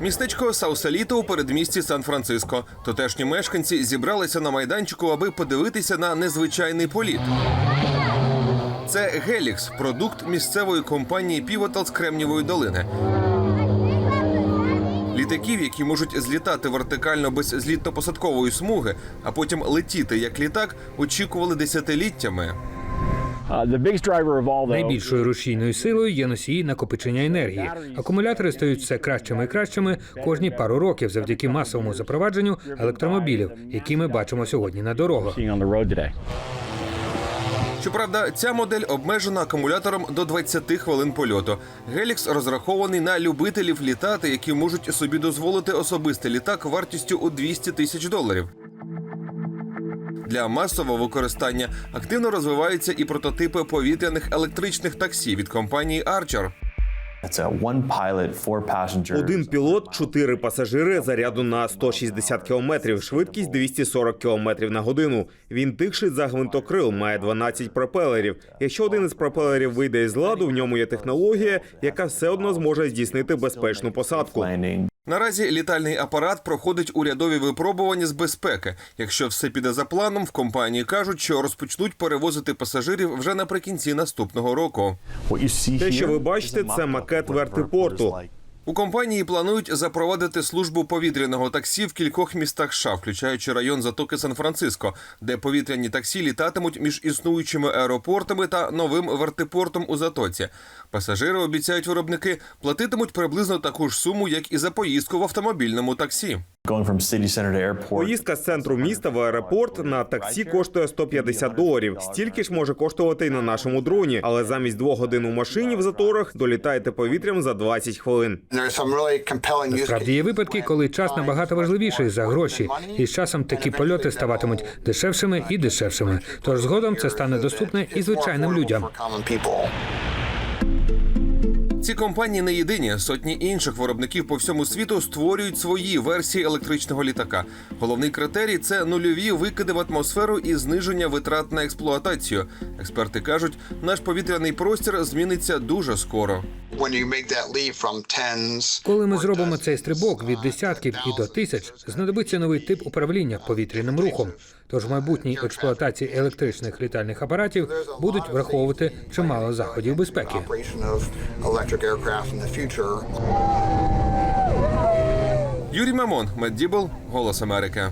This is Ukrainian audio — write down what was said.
Містечко Сауселіто у передмісті Сан-Франциско. Тутешні мешканці зібралися на майданчику, аби подивитися на незвичайний політ. Це Гелікс, продукт місцевої компанії Pivotal з Кремнівої долини. Літаків, які можуть злітати вертикально без злітно-посадкової смуги, а потім летіти як літак, очікували десятиліттями. Найбільшою рушійною силою є носії накопичення енергії. Акумулятори стають все кращими і кращими кожні пару років завдяки масовому запровадженню електромобілів, які ми бачимо сьогодні на дорогах. Щоправда, ця модель обмежена акумулятором до 20 хвилин польоту. Гелікс розрахований на любителів літати, які можуть собі дозволити особистий літак вартістю у 200 тисяч доларів. Для масового використання активно розвиваються і прототипи повітряних електричних таксі від компанії Archer. Один пілот, чотири пасажири, заряду на 160 кілометрів, швидкість 240 кілометрів на годину. Він тихший за гвинтокрил, має 12 пропелерів. Якщо один із пропелерів вийде із ладу, в ньому є технологія, яка все одно зможе здійснити безпечну посадку. Наразі літальний апарат проходить урядові випробування з безпеки. Якщо все піде за планом, в компанії кажуть, що розпочнуть перевозити пасажирів вже наприкінці наступного року. Те, що ви бачите, це макет вертипорту. У компанії планують запровадити службу повітряного таксі в кількох містах США, включаючи район затоки Сан-Франциско, де повітряні таксі літатимуть між існуючими аеропортами та новим вертипортом у затоці. Пасажири обіцяють виробники платитимуть приблизно таку ж суму, як і за поїздку в автомобільному таксі. Поїздка з центру міста в аеропорт на таксі коштує 150 доларів. Стільки ж може коштувати і на нашому дроні, але замість двох годин у машині в заторах долітаєте повітрям за 20 хвилин. Насправді є випадки, коли час набагато важливіший за гроші, і з часом такі польоти ставатимуть дешевшими і дешевшими. Тож згодом це стане доступне і звичайним людям. Ці компанії не єдині. Сотні інших виробників по всьому світу створюють свої версії електричного літака. Головний критерій це нульові викиди в атмосферу і зниження витрат на експлуатацію. Експерти кажуть, наш повітряний простір зміниться дуже скоро. Коли ми зробимо цей стрибок від десятків і до тисяч, знадобиться новий тип управління повітряним рухом. Тож в майбутній експлуатації електричних літальних апаратів будуть враховувати чимало заходів безпеки. Юрій Мамон, Меддібл, Голос Америки.